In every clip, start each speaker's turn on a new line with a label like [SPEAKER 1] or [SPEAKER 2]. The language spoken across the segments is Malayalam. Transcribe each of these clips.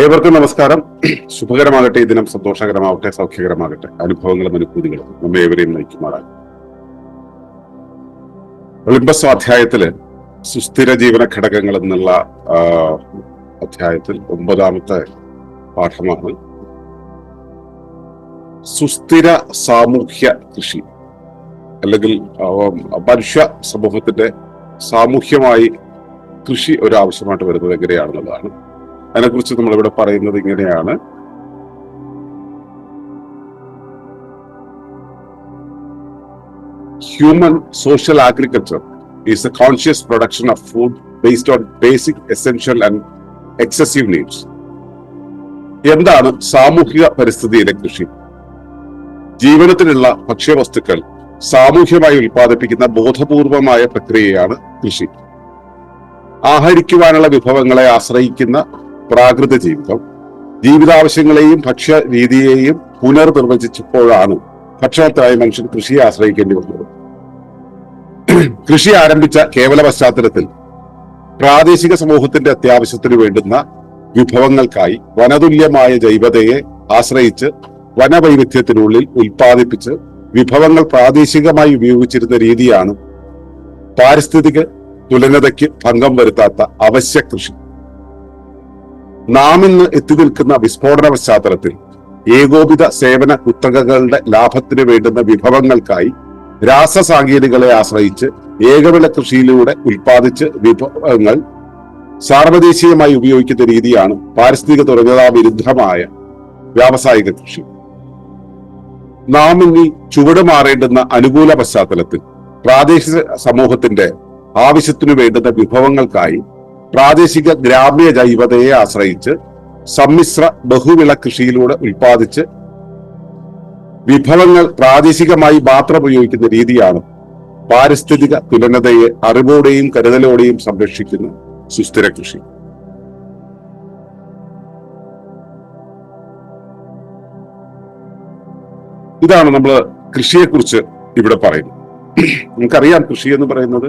[SPEAKER 1] ഏവർക്കും നമസ്കാരം. ശുഭകരമാകട്ടെ ഈ ദിനം സന്തോഷകരമാകട്ടെ സൗഖ്യകരമാകട്ടെ അനുഭവങ്ങളും അനുഭൂതികളും നമ്മെ ഏവരെയും നയിക്കുമാറാകും ഒളിമ്പസ് അധ്യായത്തിൽ സുസ്ഥിര ജീവന ഘടകങ്ങൾ എന്നുള്ള അധ്യായത്തിൽ ഒമ്പതാമത്തെ പാഠമാണ്. സുസ്ഥിര സാമൂഹ്യ കൃഷി അല്ലെങ്കിൽ മനുഷ്യ സമൂഹത്തിന്റെ സാമൂഹ്യമായി കൃഷി ഒരു ആവശ്യമായിട്ട് വരുന്നത് എങ്ങനെയാണെന്നുള്ളതാണ്. അതിനെക്കുറിച്ച് നമ്മളിവിടെ പറയുന്നത് ഇങ്ങനെയാണ്. Human social agriculture is a conscious production of food based on basic essential and excessive needs എന്താണ് സാമൂഹിക പരിസ്ഥിതിയിലെ കൃഷി? ജീവനത്തിനുള്ള ഭക്ഷ്യവസ്തുക്കൾ സാമൂഹ്യമായി ഉൽപ്പാദിപ്പിക്കുന്ന ബോധപൂർവമായ പ്രക്രിയയാണ് കൃഷി. ആഹരിക്കുവാനുള്ള വിഭവങ്ങളെ ആശ്രയിക്കുന്ന പ്രാകൃത ജീവിതം. ജീവിതാവശ്യങ്ങളെയും ഭക്ഷ്യ രീതിയെയും പുനർനിർവചിച്ചപ്പോഴാണ് ഭക്ഷണത്തിനായി മനുഷ്യൻ കൃഷിയെ ആശ്രയിക്കേണ്ടി വന്നത്. കൃഷി ആരംഭിച്ച കേവല പശ്ചാത്തലത്തിൽ പ്രാദേശിക സമൂഹത്തിന്റെ അത്യാവശ്യത്തിന് വേണ്ടുന്ന വിഭവങ്ങൾക്കായി വനതുല്യമായ ജൈവതയെ ആശ്രയിച്ച് വനവൈവിധ്യത്തിനുള്ളിൽ ഉൽപ്പാദിപ്പിച്ച് വിഭവങ്ങൾ പ്രാദേശികമായി ഉപയോഗിച്ചിരുന്ന രീതിയാണ് പാരിസ്ഥിതിക തുലനതയ്ക്ക് ഭംഗം വരുത്താത്ത അവശ്യ കൃഷി. നാം ഇന്ന് എത്തി നിൽക്കുന്ന വിസ്ഫോടന പശ്ചാത്തലത്തിൽ ഏകോപിത സേവന കുത്തകകളുടെ ലാഭത്തിന് വേണ്ടുന്ന വിഭവങ്ങൾക്കായി രാസസാങ്കേതികളെ ആശ്രയിച്ച് ഏകവിള കൃഷിയിലൂടെ ഉൽപ്പാദിച്ച് വിഭവങ്ങൾ സാർവദേശീയമായി ഉപയോഗിക്കുന്ന രീതിയാണ് പാരിസ്ഥിതിക തുറന്നതാ വിരുദ്ധമായ വ്യാവസായിക കൃഷി. നാം ഇനി ചുവട് മാറേണ്ടുന്ന അനുകൂല പശ്ചാത്തലത്തിൽ പ്രാദേശിക സമൂഹത്തിന്റെ ആവശ്യത്തിനു വേണ്ടുന്ന വിഭവങ്ങൾക്കായി പ്രാദേശിക ഗ്രാമ്യ ജൈവതയെ ആശ്രയിച്ച് സമ്മിശ്ര ബഹുവിള കൃഷിയിലൂടെ ഉൽപ്പാദിച്ച് വിഭവങ്ങൾ പ്രാദേശികമായി മാത്രം ഉപയോഗിക്കുന്ന രീതിയാണ് പാരിസ്ഥിതിക തുലനതയെ അറിവോടെയും കരുതലോടെയും സംരക്ഷിക്കുന്ന സുസ്ഥിര കൃഷി. ഇതാണ് നമ്മൾ കൃഷിയെക്കുറിച്ച് ഇവിടെ പറയുന്നത്. നമുക്കറിയാം കൃഷി എന്ന് പറയുന്നത്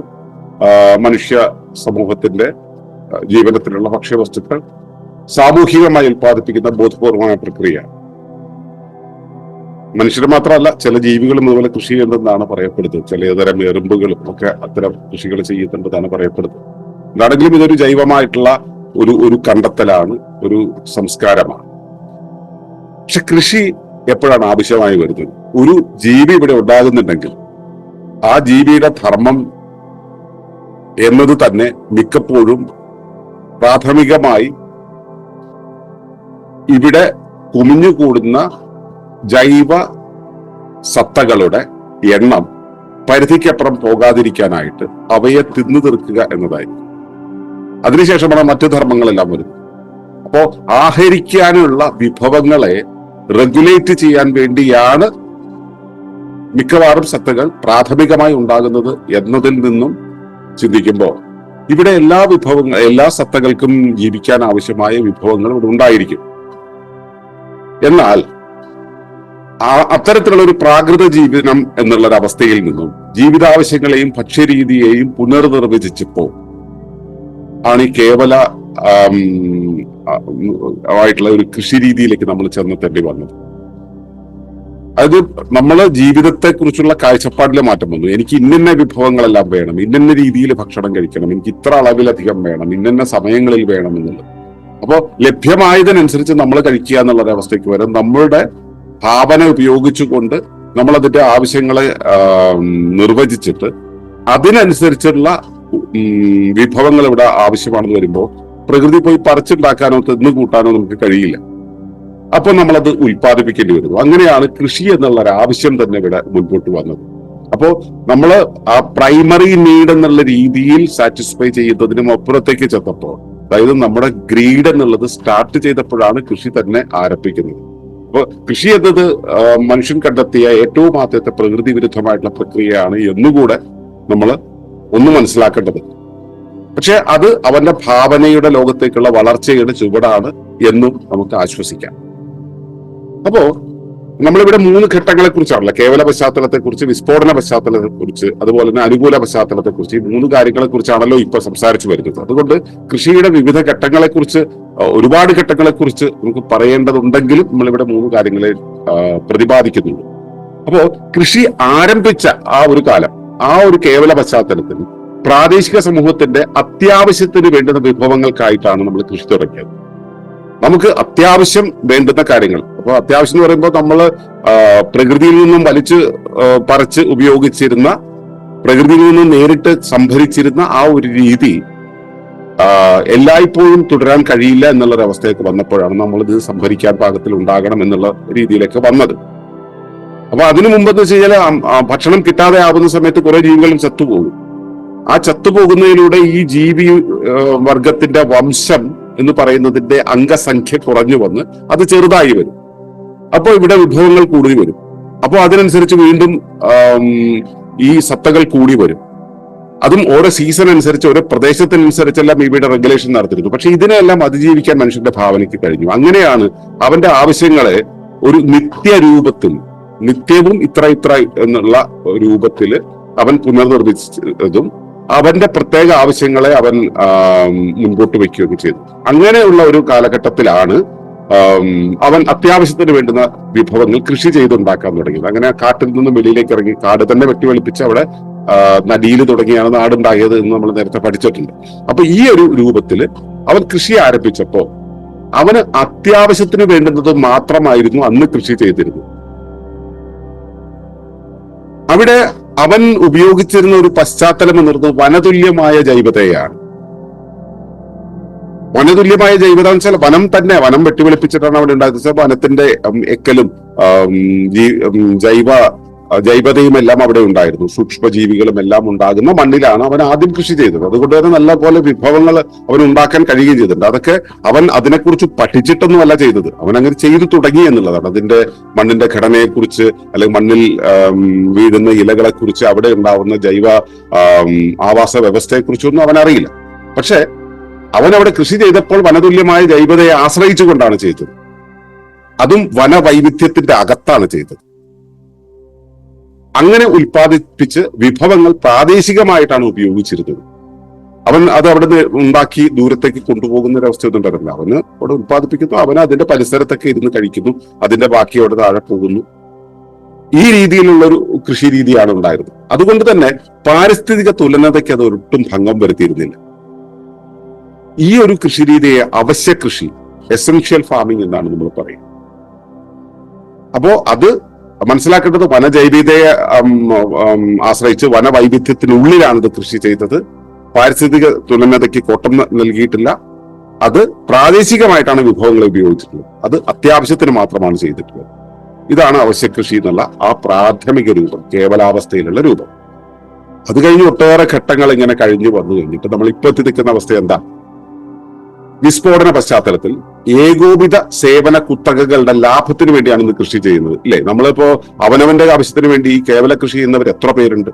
[SPEAKER 1] മനുഷ്യ സമൂഹത്തിന്റെ ജീവനത്തിലുള്ള ഭക്ഷ്യവസ്തുക്കൾ സാമൂഹികമായി ഉൽപ്പാദിപ്പിക്കുന്ന ബോധപൂർവമായ പ്രക്രിയ മനുഷ്യർ മാത്രമല്ല ചില ജീവികളും അതുപോലെ കൃഷി ചെയ്യുന്നതെന്നാണ് പറയപ്പെടുന്നത്. ചിലതരം എറുമ്പുകളും ഒക്കെ അത്തരം കൃഷികൾ ചെയ്യുന്നുണ്ടെന്നാണ് പറയപ്പെടുന്നത്. എന്താണെങ്കിലും ഇതൊരു ജൈവമായിട്ടുള്ള ഒരു ഒരു കണ്ടെത്തലാണ് ഒരു സംസ്കാരമാണ്. പക്ഷെ കൃഷി എപ്പോഴാണ് ആവശ്യമായി വരുന്നത്? ഒരു ജീവി ഇവിടെ ഉണ്ടാകുന്നുണ്ടെങ്കിൽ ആ ജീവിയുടെ ധർമ്മം എന്നത് തന്നെ മിക്കപ്പോഴും പ്രാഥമികമായി ഇവിടെ കുമിഞ്ഞുകൂടുന്ന ജൈവ സത്തകളുടെ എണ്ണം പരിധിക്കപ്പുറം പോകാതിരിക്കാനായിട്ട് അവയെ തിന്നു തീർക്കുക എന്നതായി. അതിനുശേഷമാണ് മറ്റു ധർമ്മങ്ങളെല്ലാം വരുന്നത്. അപ്പോ ആഹരിക്കാനുള്ള വിഭവങ്ങളെ റെഗുലേറ്റ് ചെയ്യാൻ വേണ്ടിയാണ് മിക്കവാറും സത്തകൾ പ്രാഥമികമായി ഉണ്ടാകുന്നത് എന്നതിൽ നിന്നും ചിന്തിക്കുമ്പോൾ ഇവിടെ എല്ലാ വിഭവങ്ങൾ എല്ലാ സത്തകൾക്കും ജീവിക്കാൻ ആവശ്യമായ വിഭവങ്ങൾ ഇവിടെ ഉണ്ടായിരിക്കും. എന്നാൽ ആ അത്തരത്തിലുള്ള ഒരു പ്രാകൃത ജീവിതം എന്നുള്ള അവസ്ഥയിൽ നിന്നും ജീവിതാവശ്യങ്ങളെയും ഭക്ഷ്യരീതിയെയും പുനർനിർവചിച്ചപ്പോൾ ആണ് ഈ കേവല ആയിട്ടുള്ള ഒരു കൃഷി രീതിയിലേക്ക് നമ്മൾ ചെന്നെത്തേണ്ടി വന്നത്. അത് നമ്മളെ ജീവിതത്തെ കുറിച്ചുള്ള കാഴ്ചപ്പാടിലെ മാറ്റം വന്നു. എനിക്ക് ഇന്നിന്ന വിഭവങ്ങളെല്ലാം വേണം. ഇന്നിന്ന രീതിയിൽ ഭക്ഷണം കഴിക്കണം. എനിക്ക് ഇത്ര അളവിലധികം വേണം. ഇന്നിന്ന സമയങ്ങളിൽ വേണം എന്നുള്ളത്. അപ്പോ ലഭ്യമായതിനനുസരിച്ച് നമ്മൾ കഴിക്കുക എന്നുള്ള ഒരവസ്ഥയ്ക്ക് വരും. നമ്മളുടെ ഭാവന ഉപയോഗിച്ചുകൊണ്ട് നമ്മൾ അതിന്റെ ആവശ്യങ്ങളെ നിർവചിച്ചിട്ട് അതിനനുസരിച്ചുള്ള വിഭവങ്ങൾ ഇവിടെ ആവശ്യമാണെന്ന് വരുമ്പോൾ പ്രകൃതി പോയി പറിച്ചുണ്ടാക്കാനോ തിന്നു കൂട്ടാനോ നമുക്ക് കഴിയില്ല. അപ്പോൾ നമ്മളത് ഉൽപ്പാദിപ്പിക്കേണ്ടി വരുന്നു. അങ്ങനെയാണ് കൃഷി എന്നുള്ള ഒരു ആവശ്യം തന്നെ ഇവിടെ മുൻപോട്ട് വന്നത്. അപ്പോ നമ്മൾ ആ പ്രൈമറി നീഡ് എന്നുള്ള രീതിയിൽ സാറ്റിസ്ഫൈ ചെയ്യുന്നതിനും അപ്പുറത്തേക്ക് ചെന്നപ്പോൾ അതായത് നമ്മുടെ ഗ്രീഡ് എന്നുള്ളത് സ്റ്റാർട്ട് ചെയ്തപ്പോഴാണ് കൃഷി തന്നെ ആരംഭിക്കുന്നത്. അപ്പൊ കൃഷി എന്നത് മനുഷ്യൻ കണ്ടെത്തിയ ഏറ്റവും ആദ്യത്തെ പ്രകൃതി വിരുദ്ധമായിട്ടുള്ള പ്രക്രിയയാണ് എന്നുകൂടെ നമ്മൾ ഒന്ന് മനസ്സിലാക്കേണ്ടത്. പക്ഷെ അത് അവന്റെ ഭാവനയുടെ ലോകത്തേക്കുള്ള വളർച്ചയുടെ ചുവടാണ് എന്നും നമുക്ക് ആശ്വസിക്കാം. അപ്പോ നമ്മളിവിടെ മൂന്ന് ഘട്ടങ്ങളെ കുറിച്ചാണല്ലോ കേവല പശ്ചാത്തലത്തെ കുറിച്ച് വിസ്ഫോടന പശ്ചാത്തലത്തെ കുറിച്ച് അതുപോലെ തന്നെ അനുകൂല പശ്ചാത്തലത്തെ കുറിച്ച് ഈ മൂന്ന് കാര്യങ്ങളെ കുറിച്ചാണല്ലോ ഇപ്പൊ സംസാരിച്ചു വരുന്നത്. അതുകൊണ്ട് കൃഷിയുടെ വിവിധ ഘട്ടങ്ങളെ കുറിച്ച് ഒരുപാട് ഘട്ടങ്ങളെ കുറിച്ച് നമുക്ക് പറയേണ്ടതുണ്ടെങ്കിലും നമ്മളിവിടെ മൂന്ന് കാര്യങ്ങളെ പ്രതിപാദിക്കുന്നുണ്ട്. അപ്പോ കൃഷി ആരംഭിച്ച ആ ഒരു കാലം ആ ഒരു കേവല പശ്ചാത്തലത്തിൽ പ്രാദേശിക സമൂഹത്തിന്റെ അത്യാവശ്യത്തിന് വേണ്ടുന്ന വിഭവങ്ങൾക്കായിട്ടാണ് നമ്മൾ കൃഷി തുടങ്ങിയത്. നമുക്ക് അത്യാവശ്യം വേണ്ടുന്ന കാര്യങ്ങൾ. അപ്പൊ അത്യാവശ്യം എന്ന് പറയുമ്പോൾ നമ്മൾ പ്രകൃതിയിൽ നിന്നും വലിച്ച് പറിച്ച് ഉപയോഗിച്ചിരുന്ന പ്രകൃതിയിൽ നിന്നും നേരിട്ട് സംഭരിച്ചിരുന്ന ആ ഒരു രീതി എല്ലായ്പ്പോഴും തുടരാൻ കഴിയില്ല എന്നുള്ളൊരു അവസ്ഥയൊക്കെ വന്നപ്പോഴാണ് നമ്മൾ ഇത് സംഭരിക്കാൻ പാകത്തിൽ ഉണ്ടാകണം എന്നുള്ള രീതിയിലേക്ക് വന്നത്. അപ്പൊ അതിനു മുമ്പെന്ന് വെച്ച് കഴിഞ്ഞാൽ ഭക്ഷണം കിട്ടാതെ ആവുന്ന സമയത്ത് കുറെ ജീവികളും ചത്തുപോകും. ആ ചത്തുപോകുന്നതിലൂടെ ഈ ജീവി വർഗത്തിന്റെ വംശം എന്ന് പറയുന്നതിന്റെ അംഗസംഖ്യ കുറഞ്ഞു വന്ന് അത് ചെറുതായി വരും. അപ്പോൾ ഇവിടെ വിഭവങ്ങൾ കൂടി വരും. അപ്പോൾ അതിനനുസരിച്ച് വീണ്ടും ഈ സത്തകൾ കൂടി വരും. അതും ഓരോ സീസൺ അനുസരിച്ച് ഓരോ പ്രദേശത്തിനനുസരിച്ചെല്ലാം ഇവയുടെ റെഗുലേഷൻ നടത്തിയിരുന്നു. പക്ഷെ ഇതിനെല്ലാം അതിജീവിക്കാൻ മനുഷ്യന്റെ ഭാവനയ്ക്ക് കഴിഞ്ഞു. അങ്ങനെയാണ് അവന്റെ ആവശ്യങ്ങളെ ഒരു നിത്യരൂപത്തിൽ നിത്യവും ഇത്ര ഇത്ര എന്നുള്ള രൂപത്തിൽ അവൻ പുനർനിർമ്മിച്ചതും അവന്റെ പ്രത്യേക ആവശ്യങ്ങളെ അവൻ മുൻകൂട്ട് വയ്ക്കുകയൊക്കെ ചെയ്തു. അങ്ങനെയുള്ള ഒരു കാലഘട്ടത്തിലാണ് അവൻ അത്യാവശ്യത്തിന് വേണ്ടുന്ന വിഭവങ്ങൾ കൃഷി ചെയ്തുണ്ടാക്കാൻ തുടങ്ങിയത്. അങ്ങനെ കാട്ടിൽ നിന്നും വെളിയിലേക്ക് ഇറങ്ങി കാട് തന്നെ വെട്ടിവെളിപ്പിച്ച് അവിടെ നദിയിൽ തുടങ്ങിയാണ് നാടുണ്ടായത് എന്ന് നമ്മൾ നേരത്തെ പഠിച്ചിട്ടുണ്ട്. അപ്പൊ ഈ ഒരു രൂപത്തിൽ അവൻ കൃഷി ആരംഭിച്ചപ്പോ അവന് അത്യാവശ്യത്തിന് വേണ്ടുന്നത് മാത്രമായിരുന്നു അന്ന് കൃഷി ചെയ്തിരുന്നത്. അവിടെ അവൻ ഉപയോഗിച്ചിരുന്ന ഒരു പശ്ചാത്തലം എന്ന് വനതുല്യമായ ജൈവതയാണ് വനതുല്യമായ ജൈവത വെച്ചാൽ വനം തന്നെ വനം വെട്ടിവെളിപ്പിച്ചിട്ടാണ് അവിടെ ഉണ്ടാക്കുന്നത് വനത്തിന്റെ എക്കലും ജൈവ ജൈവതയും എല്ലാം അവിടെ ഉണ്ടായിരുന്നു. സൂക്ഷ്മജീവികളും എല്ലാം ഉണ്ടാകുന്ന മണ്ണിലാണ് അവൻ ആദ്യം കൃഷി ചെയ്തത്. അതുകൊണ്ട് തന്നെ നല്ല പോലെ വിഭവങ്ങൾ അവൻ ഉണ്ടാക്കാൻ കഴിയുകയും ചെയ്തിട്ടുണ്ട്. അതൊക്കെ അവൻ അതിനെക്കുറിച്ച് പഠിച്ചിട്ടൊന്നുമല്ല ചെയ്തത്. അവൻ അങ്ങനെ ചെയ്തു തുടങ്ങി എന്നുള്ളതാണ്. അതിന്റെ മണ്ണിന്റെ ഘടനയെക്കുറിച്ച് അല്ലെങ്കിൽ മണ്ണിൽ വീഴുന്ന ഇലകളെ കുറിച്ച് അവിടെ ഉണ്ടാവുന്ന ജൈവ ആവാസ വ്യവസ്ഥയെ കുറിച്ചൊന്നും അവൻ അറിയില്ല. പക്ഷെ അവൻ അവിടെ കൃഷി ചെയ്തപ്പോൾ വനതുല്യമായ ജൈവതയെ ആശ്രയിച്ചുകൊണ്ടാണ് ചെയ്തത്. അതും വനവൈവിധ്യത്തിന്റെ അകത്താണ് ചെയ്തത്. അങ്ങനെ ഉൽപ്പാദിപ്പിച്ച് വിഭവങ്ങൾ പ്രാദേശികമായിട്ടാണ് ഉപയോഗിച്ചിരുന്നത്. അവൻ അത് അവിടെ നിന്ന് ഉണ്ടാക്കി ദൂരത്തേക്ക് കൊണ്ടുപോകുന്ന ഒരു അവസ്ഥയൊന്നും ഉണ്ടായിരുന്നില്ല അവന് അവിടെ ഉൽപ്പാദിപ്പിക്കുന്നു. അവൻ അതിന്റെ പരിസരത്തൊക്കെ ഇരുന്ന് കഴിക്കുന്നു. അതിന്റെ ബാക്കി അവിടെ താഴെ പോകുന്നു. ഈ രീതിയിലുള്ള ഒരു കൃഷി രീതിയാണ് ഉണ്ടായിരുന്നത്. അതുകൊണ്ട് തന്നെ പാരിസ്ഥിതിക തുലനതയ്ക്ക് അത് ഒട്ടും ഭംഗം വരുത്തിയിരുന്നില്ല. ഈ ഒരു കൃഷി രീതിയെ അവശ്യ കൃഷി എസെൻഷ്യൽ ഫാമിംഗ് എന്നാണ് നമ്മൾ പറയുന്നത്. അപ്പോ അത് മനസ്സിലാക്കേണ്ടത് ഉം, ആശ്രയിച്ച് വനവൈവിധ്യത്തിനുള്ളിലാണ് ഇത് കൃഷി ചെയ്തത്. പാരിസ്ഥിതിക തുലനതയ്ക്ക് കോട്ടം നൽകിയിട്ടില്ല. അത് പ്രാദേശികമായിട്ടാണ് വിഭവങ്ങൾ ഉപയോഗിച്ചിട്ടുള്ളത്. അത് അത്യാവശ്യത്തിന് മാത്രമാണ് ചെയ്തിട്ടുള്ളത്. ഇതാണ് അവശ്യ കൃഷി എന്നുള്ള ആ പ്രാഥമിക രൂപം കേവലാവസ്ഥയിലുള്ള രൂപം. അത് കഴിഞ്ഞ് ഒട്ടേറെ ഘട്ടങ്ങൾ ഇങ്ങനെ കഴിഞ്ഞു വന്നു കഴിഞ്ഞിട്ട് നമ്മൾ ഇപ്പൊ എത്തി നിൽക്കുന്ന അവസ്ഥ എന്താ? വിസ്ഫോടന പശ്ചാത്തലത്തിൽ ഏകോപിത സേവന കുത്തകകളുടെ ലാഭത്തിന് വേണ്ടിയാണ് ഇന്ന് കൃഷി ചെയ്യുന്നത് ഇല്ലേ? നമ്മളിപ്പോ അവനവന്റെ ആവശ്യത്തിന് വേണ്ടി ഈ കേവല കൃഷി ചെയ്യുന്നവർ എത്ര പേരുണ്ട്?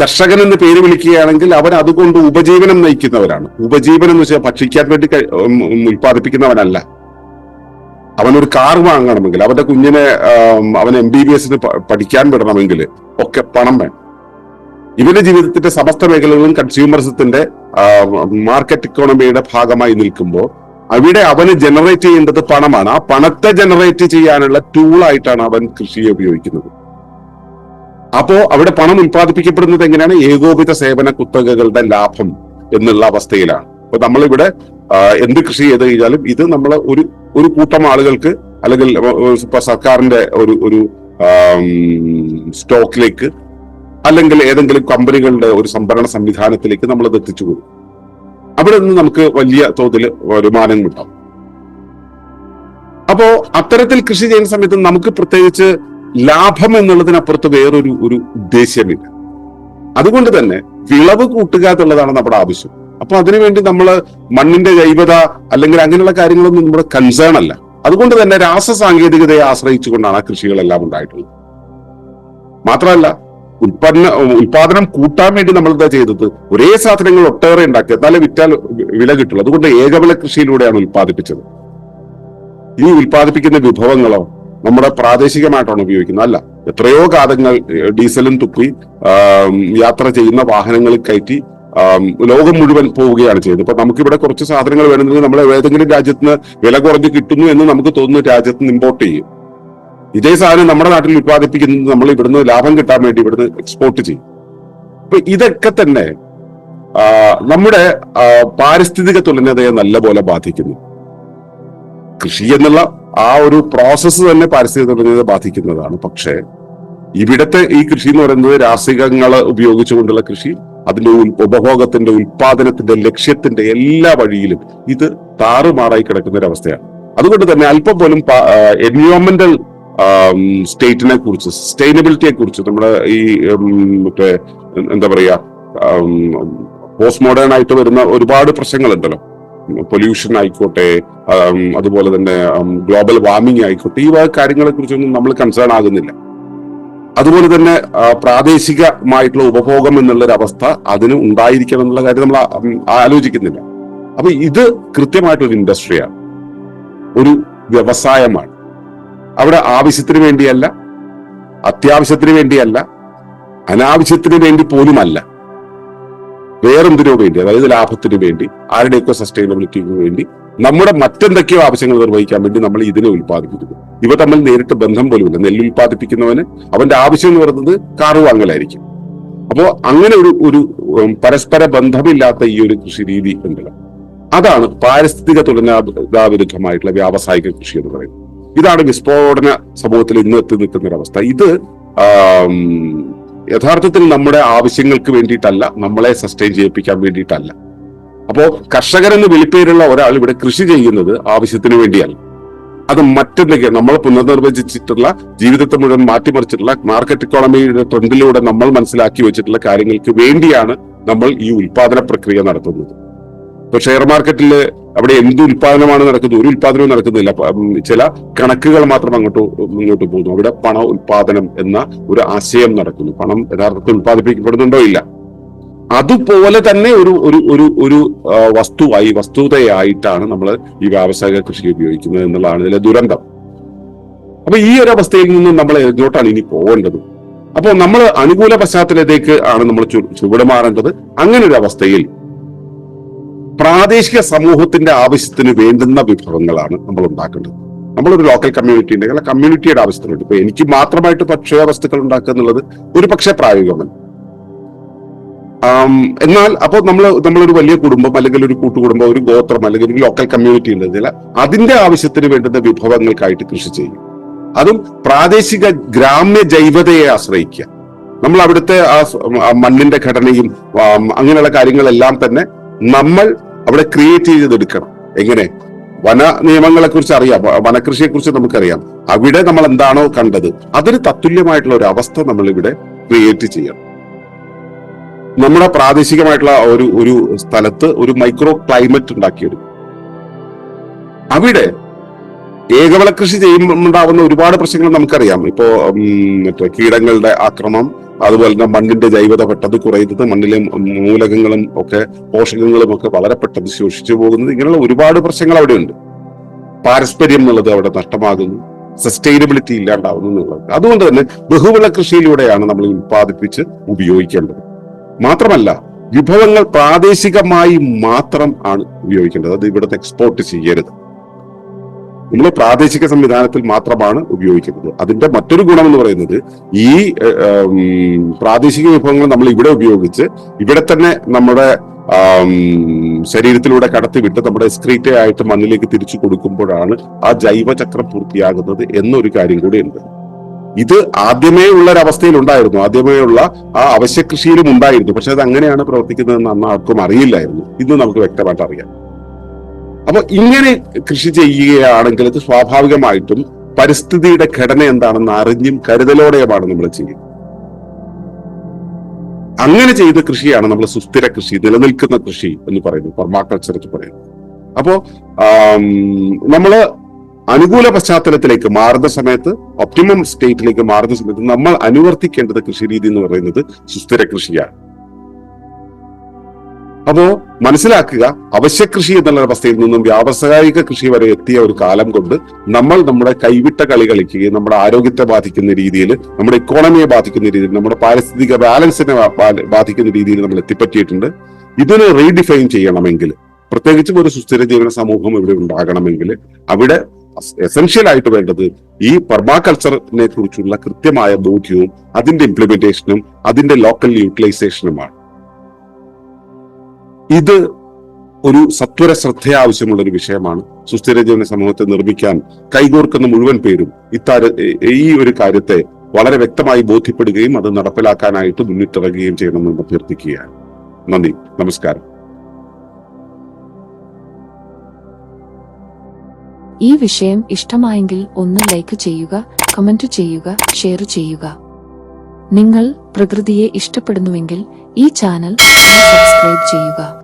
[SPEAKER 1] കർഷകൻ എന്ന് പേര് വിളിക്കുകയാണെങ്കിൽ അവൻ അതുകൊണ്ട് ഉപജീവനം നയിക്കുന്നവരാണ്. ഉപജീവനം എന്ന് വെച്ചാൽ ഭക്ഷിക്കാൻ വേണ്ടി ഉൽപ്പാദിപ്പിക്കുന്നവനല്ല. അവനൊരു കാർ വാങ്ങണമെങ്കിൽ അവന്റെ കുഞ്ഞിനെ അവൻ എം ബി ബി എസിന് പഠിക്കാൻ വിടണമെങ്കിൽ ഒക്കെ പണം വേണം. ഇവന്റെ ജീവിതത്തിന്റെ സമസ്ത മേഖലകളും കൺസ്യൂമറിസത്തിന്റെ മാർക്കറ്റ് ഇക്കോണമിയുടെ ഭാഗമായി നിൽക്കുമ്പോൾ അവിടെ അവന് ജനറേറ്റ് ചെയ്യേണ്ടത് പണമാണ്. ആ പണത്തെ ജനറേറ്റ് ചെയ്യാനുള്ള ടൂളായിട്ടാണ് അവൻ കൃഷിയെ ഉപയോഗിക്കുന്നത്. അപ്പോ അവിടെ പണം ഉൽപ്പാദിപ്പിക്കപ്പെടുന്നത് എങ്ങനെയാണ്? ഏകോപിത സേവന കുത്തകകളുടെ ലാഭം എന്നുള്ള അവസ്ഥയിലാണ്. അപ്പൊ നമ്മളിവിടെ എന്ത് കൃഷി ചെയ്ത് കഴിഞ്ഞാലും ഇത് നമ്മൾ ഒരു ഒരു കൂട്ടം ആളുകൾക്ക് അല്ലെങ്കിൽ ഇപ്പൊ സർക്കാരിന്റെ ഒരു ഒരു സ്റ്റോക്കിലേക്ക് അല്ലെങ്കിൽ ഏതെങ്കിലും കമ്പനികളുടെ ഒരു സംഭരണ സംവിധാനത്തിലേക്ക് നമ്മൾ അത് എത്തിച്ചു കൊടുക്കും. അവിടെ നിന്ന് നമുക്ക് വലിയ തോതിൽ വരുമാനം കിട്ടാം. അപ്പോ അത്തരത്തിൽ കൃഷി ചെയ്യുന്ന സമയത്ത് നമുക്ക് പ്രത്യേകിച്ച് ലാഭം എന്നുള്ളതിനപ്പുറത്ത് വേറൊരു ഒരു ഉദ്ദേശ്യമില്ല. അതുകൊണ്ട് തന്നെ വിളവ് കൂട്ടുക എന്നുള്ളതാണ് നമ്മുടെ ആവശ്യം. അപ്പൊ അതിനുവേണ്ടി നമ്മൾ മണ്ണിന്റെ ജൈവത അല്ലെങ്കിൽ അങ്ങനെയുള്ള കാര്യങ്ങളൊന്നും നമ്മുടെ കൺസേൺ അല്ല. അതുകൊണ്ട് തന്നെ രാസ സാങ്കേതികതയെ ആശ്രയിച്ചുകൊണ്ടാണ് ആ കൃഷികളെല്ലാം ഉണ്ടായിട്ടുള്ളത്. മാത്രമല്ല ഉൽപ്പന്ന ഉൽപാദനം കൂട്ടാൻ വേണ്ടി നമ്മൾ എന്താ ചെയ്തത്? ഒരേ സാധനങ്ങൾ ഒട്ടേറെ ഉണ്ടാക്കി എന്നാലേ വിറ്റാൽ വില കിട്ടുള്ളൂ. അതുകൊണ്ട് ഏകവില കൃഷിയിലൂടെയാണ് ഉൽപ്പാദിപ്പിച്ചത്. ഈ ഉൽപ്പാദിപ്പിക്കുന്ന വിഭവങ്ങളോ നമ്മുടെ പ്രാദേശികമായിട്ടാണ് ഉപയോഗിക്കുന്നത്. അല്ല എത്രയോ കാലങ്ങൾ ഡീസലും തുപ്പി യാത്ര ചെയ്യുന്ന വാഹനങ്ങളിൽ കയറ്റി ലോകം മുഴുവൻ പോവുകയാണ് ചെയ്യുന്നത്. ഇപ്പൊ നമുക്കിവിടെ കുറച്ച് സാധനങ്ങൾ വേണമെങ്കിൽ നമ്മൾ ഏതെങ്കിലും രാജ്യത്ത് നിന്ന് വില കുറഞ്ഞ് കിട്ടുന്നു എന്ന് നമുക്ക് തോന്നുന്ന രാജ്യത്ത് നിന്ന് ഇമ്പോർട്ട് ചെയ്യും. ഇതേ സാധനം നമ്മുടെ നാട്ടിൽ ഉത്പാദിപ്പിക്കുന്നത് നമ്മൾ ഇവിടുന്ന് ലാഭം കിട്ടാൻ വേണ്ടി ഇവിടുന്ന് എക്സ്പോർട്ട് ചെയ്യും. അപ്പൊ ഇതൊക്കെ തന്നെ നമ്മുടെ പാരിസ്ഥിതിക തുലനതയെ നല്ലപോലെ ബാധിക്കുന്നു. കൃഷി എന്നുള്ള ആ ഒരു പ്രോസസ്സ് തന്നെ പാരിസ്ഥിതിക തുലനതയെ ബാധിക്കുന്നതാണ്. പക്ഷേ ഇവിടത്തെ ഈ കൃഷി എന്ന് പറയുന്നത് രാസികങ്ങൾ ഉപയോഗിച്ചുകൊണ്ടുള്ള കൃഷി അതിന്റെ ഉപഭോഗത്തിന്റെ ഉൽപാദനത്തിന്റെ ലക്ഷ്യത്തിന്റെ എല്ലാ വഴിയിലും ഇത് താറുമാറായി കിടക്കുന്ന ഒരു അവസ്ഥയാണ് അതുകൊണ്ട് തന്നെ അല്പം പോലും എൻവയോൺമെന്റൽ സ്റ്റേറ്റിനെ കുറിച്ച് സസ്റ്റൈനബിലിറ്റിയെ കുറിച്ച് നമ്മുടെ ഈ മറ്റേ എന്താ പറയാ പോസ്റ്റ് മോഡേൺ ആയിട്ട് വരുന്ന ഒരുപാട് പ്രശ്നങ്ങളുണ്ടല്ലോ. പൊല്യൂഷൻ ആയിക്കോട്ടെ അതുപോലെ തന്നെ ഗ്ലോബൽ വാർമിംഗ് ആയിക്കോട്ടെ ഈ കാര്യങ്ങളെ കുറിച്ചൊന്നും നമ്മൾ കൺസേൺ ആകുന്നില്ല. അതുപോലെ തന്നെ പ്രാദേശികമായിട്ടുള്ള ഉപഭോഗം എന്നുള്ള ഒരു അവസ്ഥ അതിന് ഉണ്ടായിരിക്കണം എന്നുള്ള കാര്യം നമ്മൾ ആലോചിക്കുന്നില്ല. അപ്പൊ ഇത് കൃത്യമായിട്ടൊരു ഇൻഡസ്ട്രിയാണ് ഒരു വ്യവസായമാണ്. അവിടെ ആവശ്യത്തിന് വേണ്ടിയല്ല അത്യാവശ്യത്തിന് വേണ്ടിയല്ല അനാവശ്യത്തിന് വേണ്ടി പോലുമല്ല. വേറെന്തിനോ വേണ്ടി? അതായത് ലാഭത്തിന് വേണ്ടി ആരുടെയൊക്കെ സസ്റ്റൈനബിലിറ്റിക്ക് വേണ്ടി നമ്മുടെ മറ്റെന്തൊക്കെയോ ആവശ്യങ്ങൾ നിർവഹിക്കാൻ വേണ്ടി നമ്മൾ ഇതിനെ ഉൽപ്പാദിപ്പിക്കുന്നു. ഇവ തമ്മിൽ നേരിട്ട് ബന്ധം പോലുമില്ല. നെല്ല് ഉൽപ്പാദിപ്പിക്കുന്നവന് അവന്റെ ആവശ്യം എന്ന് പറയുന്നത് കാറ് വാങ്ങലായിരിക്കും. അപ്പോ അങ്ങനെ ഒരു ഒരു പരസ്പര ബന്ധമില്ലാത്ത ഈ ഒരു കൃഷി രീതി ഉണ്ടല്ലോ. അതാണ് പാരിസ്ഥിതിക തുലനാ വിരുദ്ധമായിട്ടുള്ള വ്യാവസായിക കൃഷി എന്ന് പറയുന്നത്. ഇതാണ് വിസ്ഫോടന സമൂഹത്തിൽ ഇന്ന് എത്തി നിൽക്കുന്ന ഒരവസ്ഥ ഇത് യഥാർത്ഥത്തിൽ നമ്മുടെ ആവശ്യങ്ങൾക്ക് വേണ്ടിയിട്ടല്ല നമ്മളെ സസ്റ്റെയിൻ ചെയ്യിപ്പിക്കാൻ വേണ്ടിയിട്ടല്ല. അപ്പോ കർഷകൻ എന്ന് വിളിപ്പേരുള്ള ഒരാൾ ഇവിടെ കൃഷി ചെയ്യുന്നത് ആവശ്യത്തിന് വേണ്ടിയല്ല. അത് മറ്റെന്തൊക്കെയാണ് നമ്മൾ പുനർനിർവചിച്ചിട്ടുള്ള ജീവിതത്തെ മുഴുവൻ മാറ്റിമറിച്ചിട്ടുള്ള മാർക്കറ്റ് ഇക്കോണമിയുടെ ട്രെൻഡിലൂടെ നമ്മൾ മനസ്സിലാക്കി വെച്ചിട്ടുള്ള കാര്യങ്ങൾക്ക് വേണ്ടിയാണ് നമ്മൾ ഈ ഉൽപാദന പ്രക്രിയ നടത്തുന്നത്. ഇപ്പൊ ഷെയർ മാർക്കറ്റിൽ അവിടെ എന്ത് ഉൽപാദനമാണ് നടക്കുന്നത്? ഒരു ഉൽപാദനവും നടക്കുന്നില്ല. ചില കണക്കുകൾ മാത്രം അങ്ങോട്ട് മുന്നോട്ട് പോകുന്നു. അവിടെ പണ ഉൽപാദനം എന്ന ഒരു ആശയം നടക്കുന്നു. പണം യഥാർത്ഥത്തിൽ ഉൽപ്പാദിപ്പിക്കപ്പെടുന്നുണ്ടോ ഇല്ല? അതുപോലെ തന്നെ ഒരു ഒരു ഒരു ഒരു വസ്തുവായി വസ്തുതയായിട്ടാണ് നമ്മൾ ഈ വ്യാവസായിക കൃഷി ഉപയോഗിക്കുന്നത് എന്നുള്ളതാണ് ഇതിലെ ദുരന്തം. അപ്പൊ ഈ ഒരു അവസ്ഥയിൽ നിന്നും നമ്മൾ എങ്ങോട്ടാണ് ഇനി പോകേണ്ടത്. അപ്പോൾ നമ്മൾ അനുകൂല പശ്ചാത്തലത്തേക്ക് ആണ് നമ്മൾ ചു- ചുവടുമാറേണ്ടത് അങ്ങനെ ഒരു അവസ്ഥയിൽ പ്രാദേശിക സമൂഹത്തിന്റെ ആവശ്യത്തിന് വേണ്ടുന്ന വിഭവങ്ങളാണ് നമ്മൾ ഉണ്ടാക്കേണ്ടത്. നമ്മളൊരു ലോക്കൽ കമ്മ്യൂണിറ്റി ഉണ്ടെങ്കിൽ ആ കമ്മ്യൂണിറ്റിയുടെ ആവശ്യത്തിനുണ്ട്. ഇപ്പൊ എനിക്ക് മാത്രമായിട്ട് ഭക്ഷ്യ വസ്തുക്കൾ ഉണ്ടാക്കുക എന്നുള്ളത് ഒരു പക്ഷേ പ്രായോഗികമല്ല. എന്നാൽ അപ്പോൾ നമ്മൾ നമ്മളൊരു വലിയ കുടുംബം അല്ലെങ്കിൽ ഒരു കൂട്ടുകുടുംബം ഒരു ഗോത്രം അല്ലെങ്കിൽ ഒരു ലോക്കൽ കമ്മ്യൂണിറ്റി ഉണ്ടെങ്കിൽ അതിന്റെ ആവശ്യത്തിന് വേണ്ടുന്ന വിഭവങ്ങൾക്കായിട്ട് കൃഷി ചെയ്യും. അതും പ്രാദേശിക ഗ്രാമ്യ ജൈവതയെ ആശ്രയിക്കുക. നമ്മൾ അവിടുത്തെ ആ മണ്ണിന്റെ ഘടനയും അങ്ങനെയുള്ള കാര്യങ്ങളെല്ലാം തന്നെ നമ്മൾ അവിടെ ക്രിയേറ്റ് ചെയ്തെടുക്കണം. എങ്ങനെ? വന നിയമങ്ങളെ കുറിച്ച് അറിയാം. വനകൃഷിയെ കുറിച്ച് നമുക്കറിയാം. അവിടെ നമ്മൾ എന്താണോ കണ്ടത് അതിന് തത്തുല്യമായിട്ടുള്ള ഒരു അവസ്ഥ നമ്മൾ ഇവിടെ ക്രിയേറ്റ് ചെയ്യണം. നമ്മുടെ പ്രാദേശികമായിട്ടുള്ള ഒരു ഒരു സ്ഥലത്ത് ഒരു മൈക്രോ ക്ലൈമറ്റ് ഉണ്ടാക്കിയെടുക്കും അവിടെ ഏകവള കൃഷി ചെയ്യുമ്പോൾ ഉണ്ടാവുന്ന ഒരുപാട് പ്രശ്നങ്ങൾ നമുക്കറിയാം. ഇപ്പോ മറ്റേ കീടങ്ങളുടെ ആക്രമണം അതുപോലെ തന്നെ മണ്ണിന്റെ ജൈവത പെട്ടെന്ന് കുറയുന്നത് മണ്ണിലെ മൂലകങ്ങളും ഒക്കെ പോഷകങ്ങളും ഒക്കെ വളരെ പെട്ടെന്ന് ശോഷിച്ചു പോകുന്നത് ഇങ്ങനെയുള്ള ഒരുപാട് പ്രശ്നങ്ങൾ അവിടെ ഉണ്ട് പാരസ്പര്യം എന്നുള്ളത് അവിടെ നഷ്ടമാകുന്നു. സസ്റ്റൈനബിലിറ്റി ഇല്ലാണ്ടാവുന്നു എന്നുള്ളത്. അതുകൊണ്ട് തന്നെ ബഹുവിള കൃഷിയിലൂടെയാണ് നമ്മൾ ഉൽപ്പാദിപ്പിച്ച് ഉപയോഗിക്കേണ്ടത്. മാത്രമല്ല വിഭവങ്ങൾ പ്രാദേശികമായി മാത്രം ആണ് ഉപയോഗിക്കേണ്ടത്. അത് ഇവിടുത്തെ എക്സ്പോർട്ട് ചെയ്യരുത്. നമ്മൾ പ്രാദേശിക സംവിധാനത്തിൽ മാത്രമാണ് ഉപയോഗിക്കുന്നത്. അതിന്റെ മറ്റൊരു ഗുണം എന്ന് പറയുന്നത് ഈ പ്രാദേശിക വിഭവങ്ങൾ നമ്മൾ ഇവിടെ ഉപയോഗിച്ച് ഇവിടെ തന്നെ നമ്മുടെ ശരീരത്തിലൂടെ കടത്തിവിട്ട് നമ്മുടെ എക്സ്ക്രീറ്റ ആയിട്ട് മണ്ണിലേക്ക് തിരിച്ചു കൊടുക്കുമ്പോഴാണ് ആ ജൈവചക്രം പൂർത്തിയാകുന്നത് എന്നൊരു കാര്യം കൂടി ഉണ്ട് ഇത് ആദ്യമേ ഉള്ള ഒരു അവസ്ഥയിൽ ഉണ്ടായിരുന്നു. ആദ്യമേ ഉള്ള ആ അവശ്യ കൃഷിയിലും ഉണ്ടായിരുന്നു. പക്ഷെ അത് അങ്ങനെയാണ് പ്രവർത്തിക്കുന്നതെന്ന് അന്ന് ആർക്കും അറിയില്ലായിരുന്നു. ഇന്ന് നമുക്ക് വ്യക്തമായിട്ട് അറിയാം. അപ്പൊ ഇങ്ങനെ കൃഷി ചെയ്യുകയാണെങ്കിൽ അത് സ്വാഭാവികമായിട്ടും പരിസ്ഥിതിയുടെ ഘടന എന്താണെന്ന് അറിഞ്ഞും കരുതലോടെയുമാണ് നമ്മൾ ചെയ്യുന്നത് അങ്ങനെ ചെയ്ത കൃഷിയാണ് നമ്മൾ സുസ്ഥിര കൃഷി നിലനിൽക്കുന്ന കൃഷി എന്ന് പറയുന്നത് പെർമാകൾച്ചർ എന്ന് പറയുന്നത്. അപ്പോ നമ്മൾ അനുകൂല പശ്ചാത്തലത്തിലേക്ക് മാറുന്ന സമയത്ത് ഒപ്റ്റിമം സ്റ്റേറ്റിലേക്ക് മാറുന്ന സമയത്ത് നമ്മൾ അനുവർത്തിക്കേണ്ടത് കൃഷി രീതി എന്ന് പറയുന്നത് സുസ്ഥിര കൃഷിയാണ്. അപ്പോ മനസ്സിലാക്കുക അവശ്യ കൃഷി എന്നുള്ള അവസ്ഥയിൽ നിന്നും വ്യാവസായിക കൃഷി വരെ എത്തിയ ഒരു കാലം കൊണ്ട് നമ്മൾ നമ്മുടെ കൈവിട്ട കളി കളിക്കുകയും നമ്മുടെ ആരോഗ്യത്തെ ബാധിക്കുന്ന രീതിയിൽ നമ്മുടെ ഇക്കോണമിയെ ബാധിക്കുന്ന രീതിയിൽ നമ്മുടെ പാരിസ്ഥിതിക ബാലൻസിനെ ബാധിക്കുന്ന രീതിയിൽ നമ്മൾ എത്തിപ്പറ്റിയിട്ടുണ്ട്. ഇതിനെ റീഡിഫൈൻ ചെയ്യണമെങ്കിൽ പ്രത്യേകിച്ചും ഒരു സുസ്ഥിര ജീവന സമൂഹം ഇവിടെ ഉണ്ടാകണമെങ്കിൽ അവിടെ എസെൻഷ്യൽ ആയിട്ട് വേണ്ടത് ഈ പെർമാകൾച്ചറിനെ കുറിച്ചുള്ള കൃത്യമായ ബോധ്യവും അതിന്റെ ഇംപ്ലിമെന്റേഷനും അതിന്റെ ലോക്കൽ യൂട്ടിലൈസേഷനുമാണ് ഇത് ഒരു സത്വര ശ്രദ്ധ ആവശ്യമുള്ള ഒരു വിഷയമാണ്. സുസ്ഥിര ജീവന സമൂഹത്തെ നിർമ്മിക്കാൻ കൈകോർക്കുന്ന മുഴുവൻ പേരും ഇത്താര ഈ ഒരു കാര്യത്തെ വളരെ വ്യക്തമായി ബോധ്യപ്പെടുകയും അത് നടപ്പിലാക്കാനായിട്ട് മുന്നിട്ടിറങ്ങുകയും ചെയ്യണമെന്ന് അഭ്യർത്ഥിക്കുകയാണ്. നന്ദി. നമസ്കാരം.
[SPEAKER 2] ഈ വിഷയം ഇഷ്ടമായെങ്കിൽ ഒന്ന് ലൈക്ക് ചെയ്യുക കമന്റ് ചെയ്യുക ഷെയർ ചെയ്യുക. നിങ്ങൾ പ്രകൃതിയെ ഇഷ്ടപ്പെടുന്നുവെങ്കിൽ ഈ ചാനൽ സബ്സ്ക്രൈബ് ചെയ്യുക.